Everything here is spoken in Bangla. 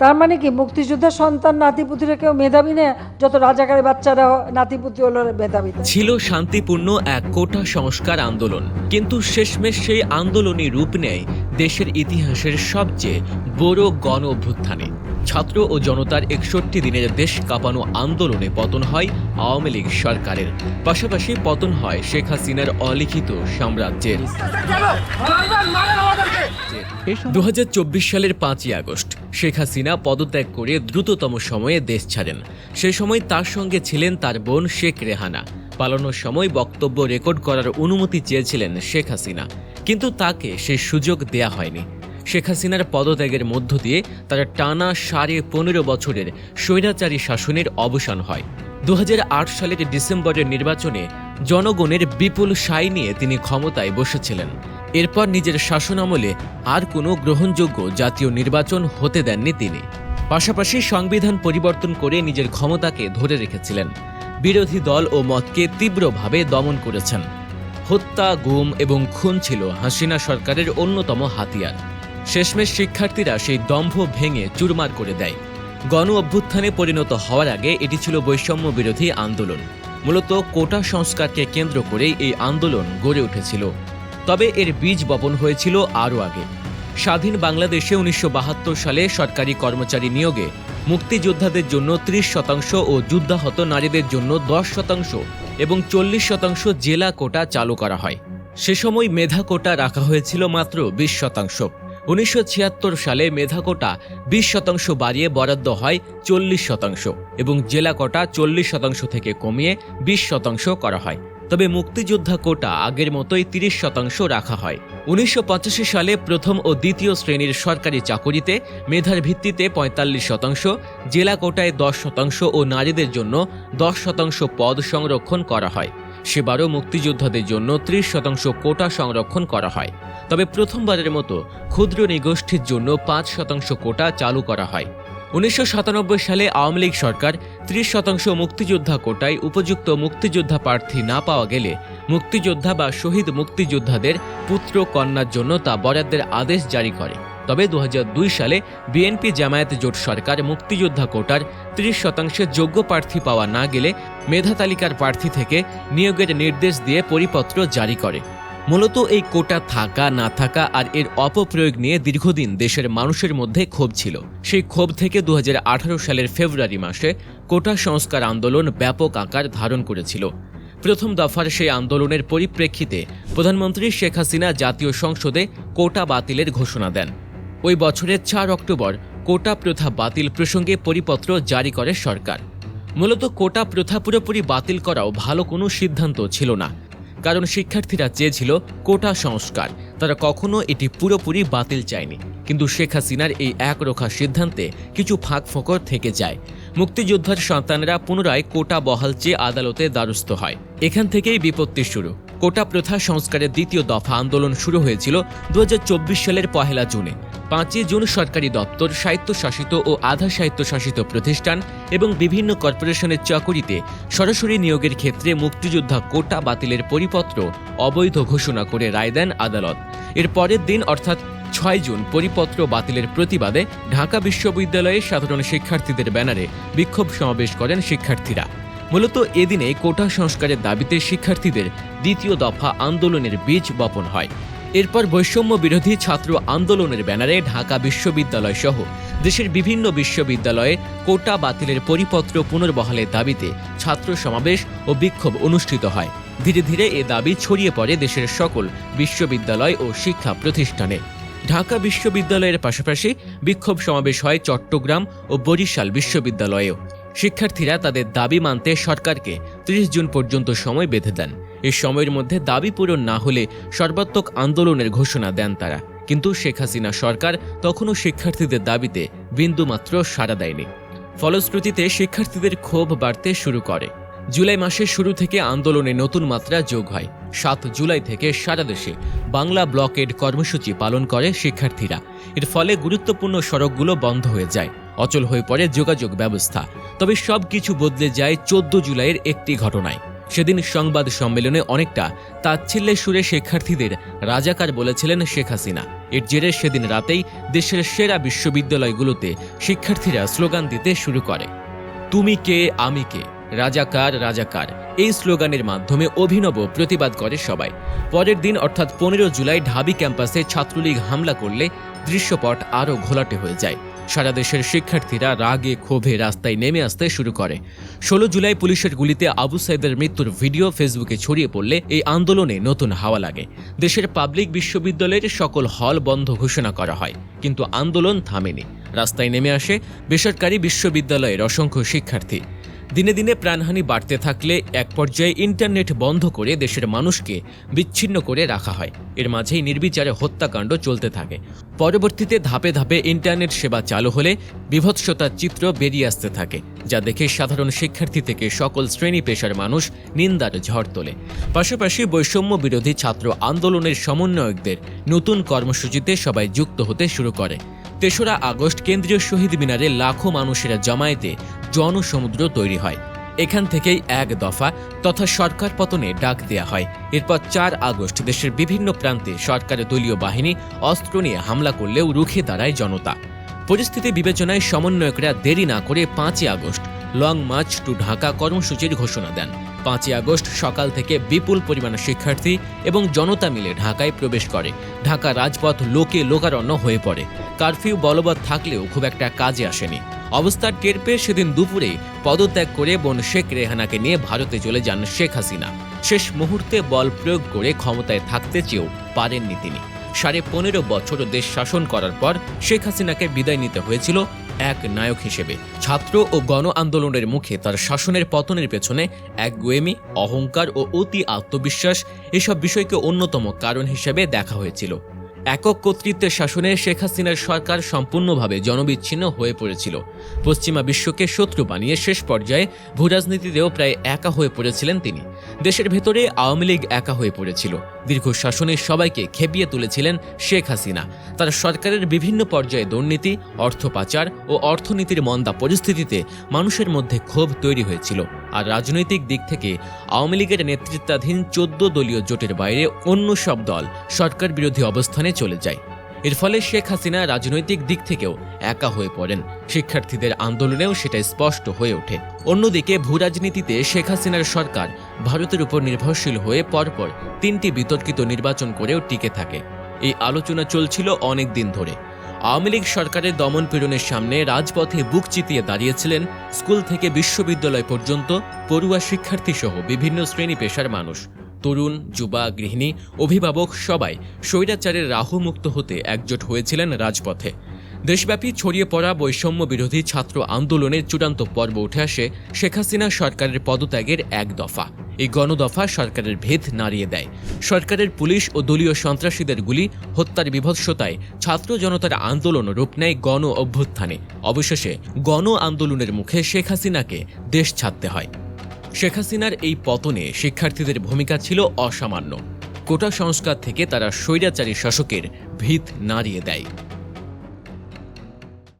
তার মানে কি মুক্তিযোদ্ধার সন্তান নাতিপুতিরা কেউ মেধাবী নেই যত রাজাকারের বাচ্চারা নাতিপুতি হলো মেধাবী ছিল শান্তিপূর্ণ এক কোটা সংস্কার আন্দোলন কিন্তু শেষমেশ সেই আন্দোলনই রূপ নেয় দেশের ইতিহাসের সবচেয়ে বড় গণ অভ্যুত্থানে ছাত্র ও জনতার একষট্টি দিনের দেশ কাঁপানো আন্দোলনে পতন হয় আওয়ামী লীগ সরকারের। পাশাপাশি পতন হয় শেখ হাসিনার অলিখিত সাম্রাজ্যের। দু হাজার চব্বিশ সালের পাঁচই আগস্ট শেখ হাসিনা পদত্যাগ করে দ্রুততম সময়ে দেশ ছাড়েন। সে সময় তার সঙ্গে ছিলেন তার বোন শেখ রেহানা। পালানোর সময় বক্তব্য রেকর্ড করার অনুমতি চেয়েছিলেন শেখ হাসিনা। কিন্তু তাকে সে সুযোগ দেয়া হয়নি। শেখ হাসিনার পদত্যাগের মধ্য দিয়ে তার টানা সাড়ে পনেরো বছরের স্বৈরাচারী শাসনের অবসান হয়। দু হাজার আট সালের ডিসেম্বরের নির্বাচনে জনগণের বিপুল সাই নিয়ে তিনি ক্ষমতায় বসেছিলেন। এরপর নিজের শাসনামলে আর কোনো গ্রহণযোগ্য জাতীয় নির্বাচন হতে দেননি তিনি। পাশাপাশি সংবিধান পরিবর্তন করে নিজের ক্ষমতাকে ধরে রেখেছিলেন। বিরোধী দল ও মতকে তীব্রভাবে দমন করেছেন। হত্যা, গুম এবং খুন ছিল হাসিনা সরকারের অন্যতম হাতিয়ার। শেষমেশ শিক্ষার্থীরা সেই দম্ভ ভেঙে চুরমার করে দেয়। গণ অভ্যুত্থানে পরিণত হওয়ার আগে এটি ছিল বৈষম্য বিরোধী আন্দোলন। মূলত কোটা সংস্কারকে কেন্দ্র করেই এই আন্দোলন গড়ে উঠেছিল। তবে এর বীজ বপন হয়েছিল আরও আগে। স্বাধীন বাংলাদেশে উনিশশো বাহাত্তর সালে সরকারি কর্মচারী নিয়োগে মুক্তিযোদ্ধাদের জন্য ত্রিশ শতাংশ ও যুদ্ধাহত নারীদের জন্য দশ শতাংশ এবং চল্লিশ শতাংশ জেলা কোটা চালু করা হয়। সে সময় মেধা কোটা রাখা হয়েছিল মাত্র বিশ শতাংশ। উনিশশো ছিয়াত্তর সালে মেধা কোটা বিশ শতাংশ বাড়িয়ে বরাদ্দ হয় চল্লিশ শতাংশ এবং জেলা কোটা চল্লিশ শতাংশ থেকে কমিয়ে বিশ শতাংশ করা হয়। তবে মুক্তিযোদ্ধা কোটা আগের মতোই তিরিশ শতাংশ রাখা হয়। উনিশশো পঁচাশি সালে প্রথম ও দ্বিতীয় শ্রেণির সরকারি চাকুরিতে মেধার ভিত্তিতে পঁয়তাল্লিশ শতাংশ, জেলা কোটায় দশ শতাংশ ও নারীদের জন্য দশ শতাংশ পদ সংরক্ষণ করা হয়। সেবারও মুক্তিযোদ্ধাদের জন্য ত্রিশ শতাংশ কোটা সংরক্ষণ করা হয়। তবে প্রথমবারের মতো ক্ষুদ্র নিগোষ্ঠীর জন্য পাঁচ শতাংশ কোটা চালু করা হয়। উনিশশো সাতানব্বই সালে আওয়ামী লীগ সরকার ত্রিশ শতাংশ মুক্তিযোদ্ধা কোটায় উপযুক্ত মুক্তিযোদ্ধা প্রার্থী না পাওয়া গেলে মুক্তিযোদ্ধা বা শহীদ মুক্তিযোদ্ধাদের পুত্র কন্যার জন্য তা বরাদ্দের আদেশ জারি করে। তবে দু হাজার দুই সালে বিএনপি জামায়াত জোট সরকার মুক্তিযোদ্ধা কোটার ত্রিশ শতাংশের যোগ্য প্রার্থী পাওয়া না গেলে মেধা তালিকার প্রার্থী থেকে নিয়োগের নির্দেশ দিয়ে পরিপত্র জারি করে। মূলত এই কোটা থাকা, না থাকা আর এর অপপ্রয়োগ নিয়ে দীর্ঘদিন দেশের মানুষের মধ্যে ক্ষোভ ছিল। সেই ক্ষোভ থেকে দু হাজার আঠারো সালের ফেব্রুয়ারি মাসে কোটা সংস্কার আন্দোলন ব্যাপক আকার ধারণ করেছিল। প্রথম দফার সেই আন্দোলনের পরিপ্রেক্ষিতে প্রধানমন্ত্রী শেখ হাসিনা জাতীয় সংসদে কোটা বাতিলের ঘোষণা দেন। ওই বছরের চার অক্টোবর কোটা প্রথা বাতিল প্রসঙ্গে পরিপত্র জারি করে সরকার। মূলত কোটা প্রথা পুরোপুরি বাতিল করাও ভালো কোনো সিদ্ধান্ত ছিল না। কারণ শিক্ষার্থীরা চেয়েছিল কোটা সংস্কার। তারা কখনো এটি পুরোপুরি বাতিল চায়নি। কিন্তু শেখ হাসিনার এই একরোখা সিদ্ধান্তে কিছু ফাঁক ফোকর থেকে যায়। মুক্তিযোদ্ধার সন্তানেরা পুনরায় কোটা বহাল চেয়ে আদালতে দ্বারস্থ হয়। এখান থেকেই বিপত্তি শুরু। কোটা প্রথা সংস্কারের দ্বিতীয় দফা আন্দোলন শুরু হয়েছিল দু হাজার চব্বিশ সালের পহেলা জুনে। পাঁচই জুন সরকারি দপ্তর স্বায়ত্তশাসিত ও আধা স্বায়ত্তশাসিত প্রতিষ্ঠান এবং বিভিন্ন কর্পোরেশনের চাকুরিতে সরাসরি নিয়োগের ক্ষেত্রে মুক্তিযোদ্ধা কোটা বাতিলের পরিপত্র অবৈধ ঘোষণা করে রায় দেন আদালত। এর পরের দিন, অর্থাৎ ছয় জুন, পরিপত্র বাতিলের প্রতিবাদে ঢাকা বিশ্ববিদ্যালয়ে সাধারণ শিক্ষার্থীদের ব্যানারে বিক্ষোভ সমাবেশ করেন শিক্ষার্থীরা। মূলত এদিনে কোটা সংস্কারের দাবিতে শিক্ষার্থীদের দ্বিতীয় দফা আন্দোলনের বীজ বপন হয়। এরপর বৈষম্য বিরোধী ছাত্র আন্দোলনের ব্যানারে ঢাকা বিশ্ববিদ্যালয় সহ দেশের বিভিন্ন বিশ্ববিদ্যালয়ে কোটা বাতিলের পরিপত্র পুনর্বহালের দাবিতে ছাত্র সমাবেশ ও বিক্ষোভ অনুষ্ঠিত হয়। ধীরে ধীরে এ দাবি ছড়িয়ে পড়ে দেশের সকল বিশ্ববিদ্যালয় ও শিক্ষা প্রতিষ্ঠানে। ঢাকা বিশ্ববিদ্যালয়ের পাশাপাশি বিক্ষোভ সমাবেশ হয় চট্টগ্রাম ও বরিশাল বিশ্ববিদ্যালয়েও। শিক্ষার্থীরা তাদের দাবি মানতে সরকারকে ত্রিশ জুন পর্যন্ত সময় বেঁধে দেন। এই সময়ের মধ্যে দাবি পূরণ না হলে সর্বাত্মক আন্দোলনের ঘোষণা দেন তারা। কিন্তু শেখ হাসিনা সরকার তখনও শিক্ষার্থীদের দাবিতে বিন্দুমাত্র সাড়া দেয়নি। ফলশ্রুতিতে শিক্ষার্থীদের ক্ষোভ বাড়তে শুরু করে। জুলাই মাসের শুরু থেকে আন্দোলনে নতুন মাত্রা যোগ হয়। সাত জুলাই থেকে সারা দেশে বাংলা ব্লকেড কর্মসূচি পালন করে শিক্ষার্থীরা। এর ফলে গুরুত্বপূর্ণ সড়কগুলো বন্ধ হয়ে যায়। অচল হয়ে পড়ে যোগাযোগ ব্যবস্থা। তবে সব কিছু বদলে যায় চোদ্দ জুলাইয়ের একটি ঘটনায়। সেদিন সংবাদ সম্মেলনে অনেকটা তাচ্ছিল্যের সুরে শিক্ষার্থীদের রাজাকার বলেছিলেন শেখ হাসিনা। এর জেরে সেদিন রাতেই দেশের সেরা বিশ্ববিদ্যালয়গুলোতে শিক্ষার্থীরা স্লোগান দিতে শুরু করে। তুমি কে, আমি কে? রাজাকার রাজাকার। এই স্লোগানের মাধ্যমে অভিনব প্রতিবাদ করে সবাই। পরের দিন অর্থাৎ পনেরো জুলাই ঢাবি ক্যাম্পাসে ছাত্রলীগ হামলা করলে দৃশ্যপট আরও ঘোলাটে হয়ে যায়। সারা দেশের শিক্ষার্থীরা রাগে, ক্ষোভে রাস্তায় নেমে আসতে শুরু করে। ষোলো জুলাই পুলিশের গুলিতে আবু সাইদের মৃত্যুর ভিডিও ফেসবুকে ছড়িয়ে পড়লে এই আন্দোলনে নতুন হাওয়া লাগে। দেশের পাবলিক বিশ্ববিদ্যালয়ের সকল হল বন্ধ ঘোষণা করা হয়, কিন্তু আন্দোলন থামেনি। রাস্তায় নেমে আসে বেসরকারি বিশ্ববিদ্যালয়ের অসংখ্য শিক্ষার্থী। দিনে দিনে প্রাণহানি বাড়তে থাকলে এক পর্যায়ে ইন্টারনেট বন্ধ করে দেশের মানুষকে বিচ্ছিন্ন করে রাখা হয়। এর মাঝেই নির্বিচারে হত্যাকাণ্ড চলতে থাকে। পরবর্তীতে ধাপে ধাপে ইন্টারনেট সেবা চালু হলে বিভৎসতার চিত্র বেরিয়ে আসতে থাকে, যা দেখে সাধারণ শিক্ষার্থী থেকে সকল শ্রেণি পেশার মানুষ নিন্দার ঝড় তোলে। পাশাপাশি বৈষম্য বিরোধী ছাত্র আন্দোলনের সমন্বয়কদের নতুন কর্মসূচিতে সবাই যুক্ত হতে শুরু করে। তেসরা আগস্ট কেন্দ্রীয় শহীদ মিনারে লাখো মানুষের জমায়েতে জনসমুদ্র তৈরি হয়। এখান থেকেই এক দফা তথা সরকার পতনে ডাক দেয়া হয়। এরপর চার আগস্ট দেশের বিভিন্ন প্রান্তে সরকারের দলীয় বাহিনী অস্ত্র নিয়ে হামলা করলেও রুখে দাঁড়ায় জনতা। পরিস্থিতি বিবেচনায় সমন্বয়করা দেরি না করে পাঁচই August long march to Dhaka কর্মসূচির ঘোষণা দেন। পাঁচই আগস্ট সকাল থেকে বিপুল পরিমাণ শিক্ষার্থী এবং জনতা মিলে ঢাকায় প্রবেশ করে। ঢাকা রাজপথ লোকে লোকারণ্য হয়ে পড়ে। কারফিউ বলবৎ থাকলেও খুব একটা কাজে আসেনি। অবস্থার টের পেয়ে সেদিন দুপুরে পদত্যাগ করে বোন শেখ রেহানাকে নিয়ে ভারতে চলে যান শেখ হাসিনা। শেষ মুহূর্তে বল প্রয়োগ করে ক্ষমতায় থাকতে চেয়েও পারেননি তিনি। সাড়ে পনেরো বছর দেশ শাসন করার পর শেখ হাসিনাকে বিদায় নিতে হয়েছিল এক নায়ক হিসেবে। ছাত্র ও গণ আন্দোলনের মুখে তার শাসনের পতনের পেছনে এক গোয়েমি, অহংকার ও অতি আত্মবিশ্বাস এসব বিষয়কে অন্যতম কারণ হিসেবে দেখা হয়েছিল। একক কর্তৃত্বের শাসনে শেখ হাসিনার সরকার সম্পূর্ণভাবে জনবিচ্ছিন্ন হয়ে পড়েছিল। পশ্চিমা বিশ্বকে শত্রু বানিয়ে শেষ পর্যায়ে ভূরাজনীতিতেও প্রায় একা হয়ে পড়েছিলেন তিনি। দেশের ভেতরে আওয়ামী লীগ একা হয়ে পড়েছিল। দীর্ঘ শাসনে সবাইকে খেপিয়ে তুলেছিলেন শেখ হাসিনা। তার সরকারের বিভিন্ন পর্যায়ে দুর্নীতি, অর্থ পাচার ও অর্থনীতির মন্দা পরিস্থিতিতে মানুষের মধ্যে ক্ষোভ তৈরি হয়েছিল। আর রাজনৈতিক দিক থেকে আওয়ামী লীগের নেতৃত্বাধীন চোদ্দ দলীয় জোটের বাইরে অন্য সব দল সরকার বিরোধী অবস্থানে চলে যায়। এর ফলে শেখ হাসিনা রাজনৈতিক দিক থেকেও একা হয়ে পড়েন। শিক্ষার্থীদের আন্দোলনেও সেটা স্পষ্ট হয়ে ওঠে। অন্যদিকে ভূরাজনীতিতে শেখ হাসিনার সরকার ভারতের উপর নির্ভরশীল হয়ে পরপর তিনটি বিতর্কিত নির্বাচন করেও টিকে থাকে। এই আলোচনা চলছিল অনেক দিন ধরে। আওয়ামী লীগ সরকারের দমন পীড়নের সামনে রাজপথে বুক চিতিয়ে দাঁড়িয়েছিলেন স্কুল থেকে বিশ্ববিদ্যালয় পর্যন্ত পড়ুয়া শিক্ষার্থী সহ বিভিন্ন শ্রেণি পেশার মানুষ। তরুণ, যুবা, গৃহিণী, অভিভাবক সবাই স্বৈরাচারের রাহুমুক্ত হতে একজোট হয়েছিলেন রাজপথে। দেশব্যাপী ছড়িয়ে পড়া বৈষম্য বিরোধী ছাত্র আন্দোলনের চূড়ান্ত পর্ব উঠে আসে শেখ হাসিনা সরকারের পদত্যাগের এক দফা। এই গণদফা সরকারের ভেদ নাড়িয়ে দেয়। সরকারের পুলিশ ও দলীয় সন্ত্রাসীদের গুলি, হত্যার বিভৎসতায় ছাত্র জনতার আন্দোলন রূপ নেয় গণ অভ্যুত্থানে। অবশেষে গণ আন্দোলনের মুখে শেখ হাসিনাকে দেশ ছাড়তে হয়। শেখ হাসিনার এই পতনে শিক্ষার্থীদের ভূমিকা ছিল অসামান্য। কোটা সংস্কার থেকে তারা স্বৈরাচারী শাসকের ভিত নাড়িয়ে দেয়।